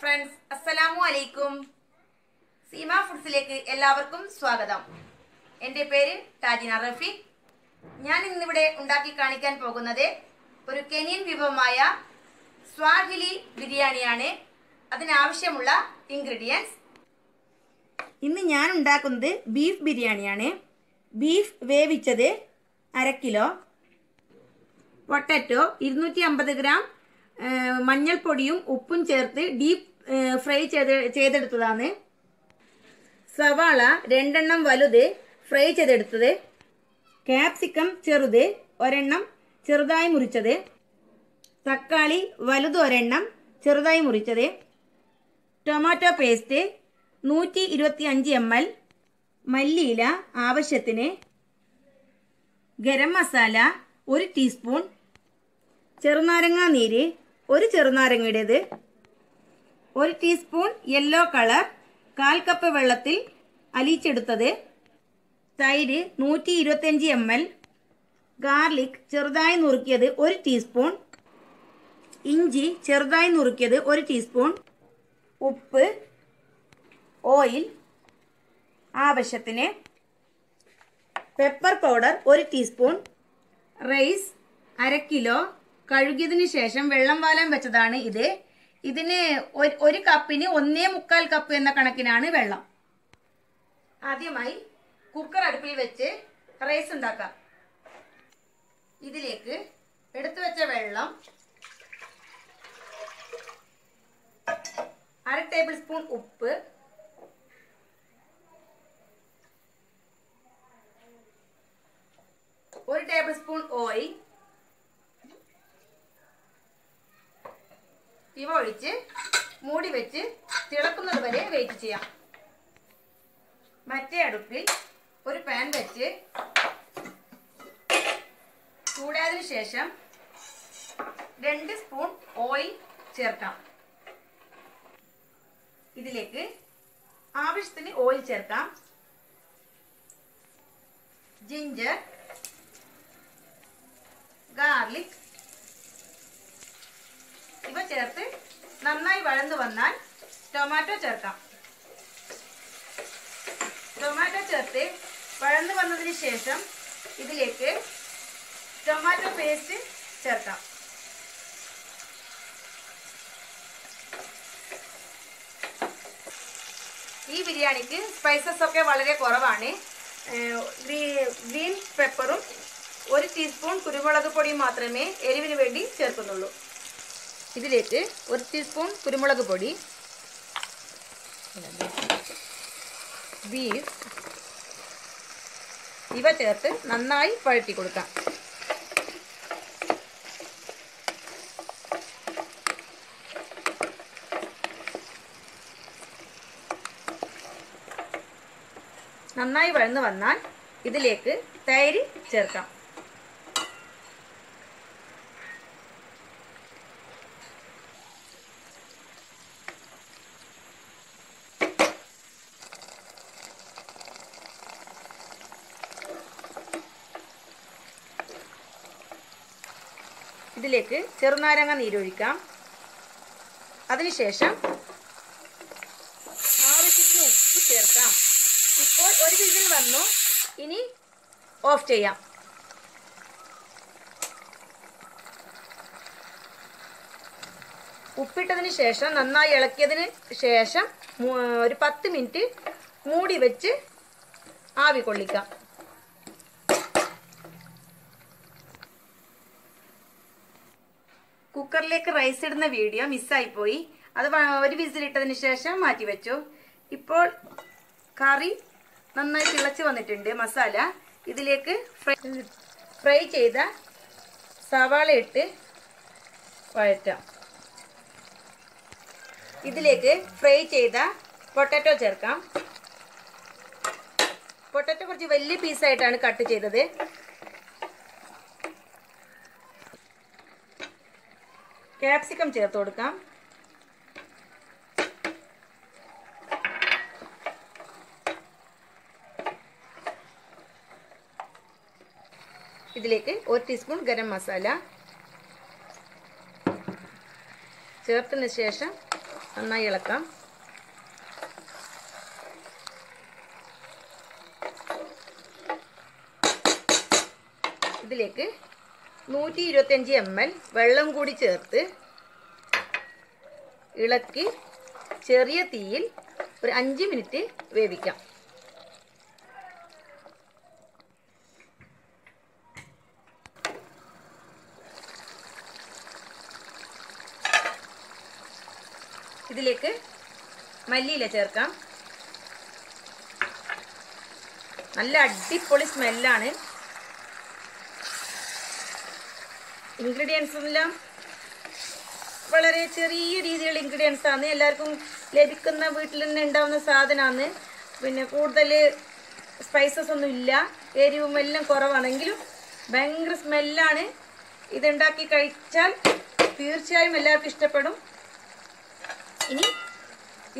Friends അസ്സലാമു അലൈക്കും സീമ ഫുഡ്സിലേക്ക് എല്ലാവർക്കും സ്വാഗതം. എന്റെ പേര് ടാജിന റഫീഖ്. ഞാൻ ഇന്നിവിടെ ഉണ്ടാക്കി കാണിക്കാൻ പോകുന്നത് ഒരു കെനിയൻ വിഭവമായ സ്വാഹിലി ബിരിയാണിയാണ്. അതിനാവശ്യമുള്ള ഇൻഗ്രീഡിയൻസ് ഇന്ന് ഞാൻ ഉണ്ടാക്കുന്നത് ബീഫ് ബിരിയാണിയാണ്. ബീഫ് വേവിച്ചത് അര കിലോ. പൊട്ടറ്റോ ഇരുന്നൂറ്റി അമ്പത് ഗ്രാം മഞ്ഞൾപ്പൊടിയും ഉപ്പും ചേർത്ത് ഡീപ് ഫ്രൈ ചെയ്ത് ചെയ്തെടുത്തതാണ്. സവാള രണ്ടെണ്ണം വലുത് ഫ്രൈ ചെയ്തെടുത്തത്. ക്യാപ്സിക്കം ചെറുത് ഒരെണ്ണം ചെറുതായി മുറിച്ചത്. തക്കാളി വലുത് ഒരെണ്ണം ചെറുതായി മുറിച്ചത്. ടൊമാറ്റോ പേസ്റ്റ് നൂറ്റി ഇരുപത്തി അഞ്ച് എം എൽ. മല്ലിയില ആവശ്യത്തിന്. ഗരം മസാല ഒരു ടീസ്പൂൺ. ചെറുനാരങ്ങ നീര് ഒരു ചെറുനാരങ്ങയുടേത് ഒരു ടീസ്പൂൺ യെല്ലോ കളർ കാൽ കപ്പ് വെള്ളത്തിൽ അലിയിച്ചെടുത്തത് തൈര് നൂറ്റി ഇരുപത്തിയഞ്ച് എം എൽ ഗാർലിക് ചെറുതായി നുറുക്കിയത് ഒരു ടീസ്പൂൺ ഇഞ്ചി ചെറുതായി നുറുക്കിയത് ഒരു ടീസ്പൂൺ ഉപ്പ് ഓയിൽ ആവശ്യത്തിന് പെപ്പർ പൗഡർ ഒരു ടീസ്പൂൺ റൈസ് അര കിലോ കഴുകിയതിന് ശേഷം വെള്ളം വാലാൻ വെച്ചതാണ് ഇത്. ഇതിന് ഒരു- കപ്പിന് ഒന്നേ മുക്കാൽ കപ്പ് എന്ന കണക്കിനാണ് വെള്ളം. ആദ്യമായി കുക്കർ അടുപ്പിൽ വെച്ച് റൈസ് ഉണ്ടാക്കാം. ഇതിലേക്ക് എടുത്തു വെച്ച വെള്ളം അര ടേബിൾ സ്പൂൺ ഉപ്പ് ഒരു ടേബിൾ സ്പൂൺ ഓയിൽ ഇവ ഒഴിച്ച് മൂടി വെച്ച് തിളക്കുന്നത് വരെ വെയിറ്റ് ചെയ്യാം. മറ്റേ അടുപ്പിൽ ഒരു പാൻ വെച്ച് ചൂടായതിനു ശേഷം രണ്ട് സ്പൂൺ ഓയിൽ ചേർക്കാം. ഇതിലേക്ക് ആവശ്യത്തിന് ഓയിൽ ചേർക്കാം. ജിഞ്ചർ ഗാർലിക് ഇവ ചേർത്ത് നന്നായി വഴന്നു വന്നാൽ ടൊമാറ്റോ ചേർക്കാം. ടൊമാറ്റോ ചേർത്ത് വഴന്നു വന്നതിന് ശേഷം ഇതിലേക്ക് ടൊമാറ്റോ പേസ്റ്റ് ചേർക്കാം. ഈ ബിരിയാണിക്ക് സ്പൈസസ് ഒക്കെ വളരെ കുറവാണ്. ഗ്രീൻ പെപ്പറും ഒരു ടീസ്പൂൺ കുരുമുളക് പൊടിയും മാത്രമേ എരിവിന് വേണ്ടി ചേർക്കുന്നുള്ളൂ. ഇതിലേക്ക് ഒരു ടീസ്പൂൺ കുരുമുളക് പൊടി ബീഫ് ഇവ ചേർത്ത് നന്നായി വഴറ്റി കൊടുക്കാം. നന്നായി വഴന്നു വന്നാൽ ഇതിലേക്ക് തൈര് ചേർക്കാം. ഇതിലേക്ക് ചെറുനാരങ്ങ നീരൊഴിക്കാം. അതിനുശേഷം ആവശ്യത്തിന് ഉപ്പ് ചേർക്കാം. ഇപ്പോൾ ഒരു വിസിൽ വന്നു. ഇനി ഓഫ് ചെയ്യാം. ഉപ്പിട്ടതിന് ശേഷം നന്നായി ഇളക്കിയതിന് ശേഷം ഒരു പത്ത് മിനിറ്റ് മൂടി വെച്ച് ആവി കൊള്ളിക്കാം കുക്കറിലേക്ക് റൈസ് ഇടുന്ന വീഡിയോ മിസ്സായിപ്പോയി അത് ഒരു വിസിലിട്ടതിന് ശേഷം മാറ്റി വെച്ചു. ഇപ്പോൾ കറി നന്നായി തിളച്ച് വന്നിട്ടുണ്ട് മസാല. ഇതിലേക്ക് ഫ്രൈ ഫ്രൈ ചെയ്ത സവാള ഇട്ട് വഴറ്റാം. ഇതിലേക്ക് ഫ്രൈ ചെയ്ത പൊട്ടാറ്റോ ചേർക്കാം. പൊട്ടാറ്റോ കുറച്ച് വലിയ പീസായിട്ടാണ് കട്ട് ചെയ്തത്. ക്യാപ്സിക്കം ചേർത്ത് കൊടുക്കാം. ഇതിലേക്ക് ഒരു ടീസ്പൂൺ ഗരം മസാല ചേർത്തതിന് ശേഷം നന്നായി ഇളക്കാം. ഇതിലേക്ക് നൂറ്റി ഇരുപത്തിയഞ്ച് എം എൽ വെള്ളം കൂടി ചേർത്ത് ഇളക്കി ചെറിയ തീയിൽ ഒരു അഞ്ച് മിനിറ്റ് വേവിക്കാം. ഇതിലേക്ക് മല്ലിയില ചേർക്കാം. നല്ല അടിപൊളി സ്മെല്ലാണ് ഇൻഗ്രീഡിയൻസ് എല്ലാം വളരെ ചെറിയ രീതിയിലുള്ള ഇൻഗ്രീഡിയൻസ് ആണ്. എല്ലാവർക്കും ലഭിക്കുന്ന വീട്ടിൽ തന്നെ ഉണ്ടാവുന്ന സാധനമാണ്. പിന്നെ കൂടുതൽ സ്പൈസസ് ഒന്നും ഇല്ല. എരിവും എല്ലാം കുറവാണെങ്കിലും ഭയങ്കര സ്മെല്ലാണ് ഇതുണ്ടാക്കി കഴിച്ചാൽ തീർച്ചയായും എല്ലാവർക്കും ഇഷ്ടപ്പെടും. ഇനി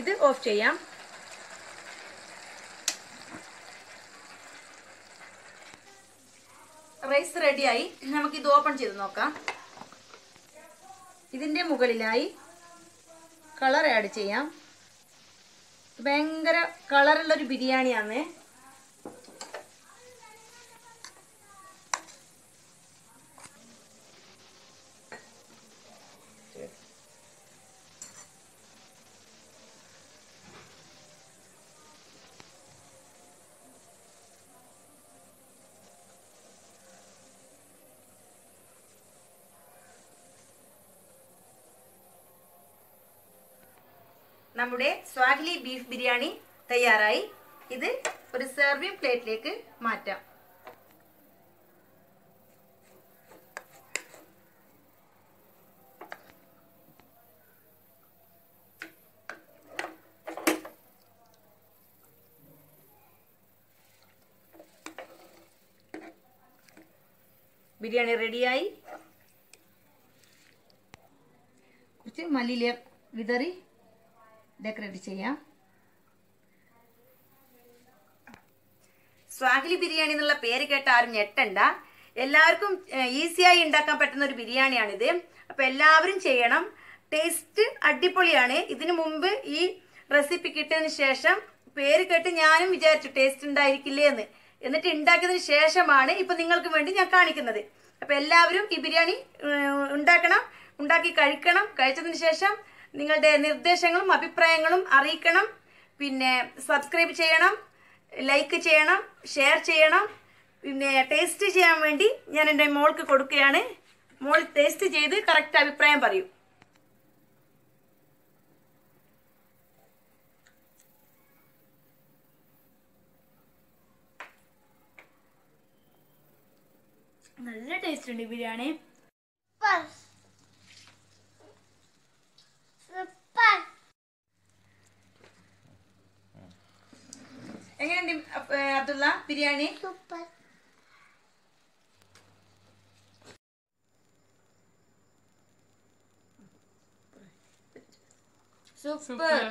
ഇത് ഓഫ് ചെയ്യാം. റൈസ് റെഡിയായി നമുക്ക് ഇത് ഓപ്പൺ ചെയ്ത് നോക്കാം. ഇതിന്റെ മുകളിലായി കളർ ആഡ് ചെയ്യാം. ഭയങ്കര കളറുള്ളൊരു ബിരിയാണിയാണ് നമ്മുടെ സ്വാഹ്ലി ബീഫ് ബിരിയാണി തയ്യാറായി. ഇത് ഒരു സെർവിങ് പ്ലേറ്റിലേക്ക് മാറ്റാം. ബിരിയാണി റെഡിയായി. കുറച്ച് മല്ലിയില വിതറി. ഡെക്കറേറ്റ് ചെയ്യാം. സ്വാഹിലി ബിരിയാണി എന്നുള്ള പേര് കേട്ട ആരും ഞെട്ടണ്ട. എല്ലാവർക്കും ഈസിയായി ഉണ്ടാക്കാൻ പറ്റുന്ന ഒരു ബിരിയാണിയാണിത്. അപ്പൊ എല്ലാവരും ചെയ്യണം. ടേസ്റ്റ് അടിപൊളിയാണ്. ഇതിനു മുമ്പ് ഈ റെസിപ്പി കിട്ടിയതിന് ശേഷം പേര് കേട്ട് ഞാനും വിചാരിച്ചു ടേസ്റ്റ് ഉണ്ടായിരിക്കില്ലേ എന്ന്. എന്നിട്ട് ഉണ്ടാക്കിയതിന് ശേഷമാണ് ഇപ്പൊ നിങ്ങൾക്ക് വേണ്ടി ഞാൻ കാണിക്കുന്നത്. അപ്പൊ എല്ലാവരും ഈ ബിരിയാണി ഉണ്ടാക്കണം. ഉണ്ടാക്കി കഴിക്കണം. കഴിച്ചതിന് ശേഷം നിങ്ങളുടെ നിർദ്ദേശങ്ങളും അഭിപ്രായങ്ങളും അറിയിക്കണം. പിന്നെ സബ്സ്ക്രൈബ് ചെയ്യണം ലൈക്ക് ചെയ്യണം ഷെയർ ചെയ്യണം. പിന്നെ ടേസ്റ്റ് ചെയ്യാൻ വേണ്ടി ഞാൻ എന്റെ മോൾക്ക് കൊടുക്കുകയാണ്. മോൾ ടേസ്റ്റ് ചെയ്ത് കറക്റ്റ് അഭിപ്രായം പറയും. നല്ല ടേസ്റ്റ് ഉണ്ട് ബിരിയാണി. എങ്ങനെയുണ്ട് അബ്ദുള്ള ബിരിയാണി? സൂപ്പർ. സൂപ്പർ.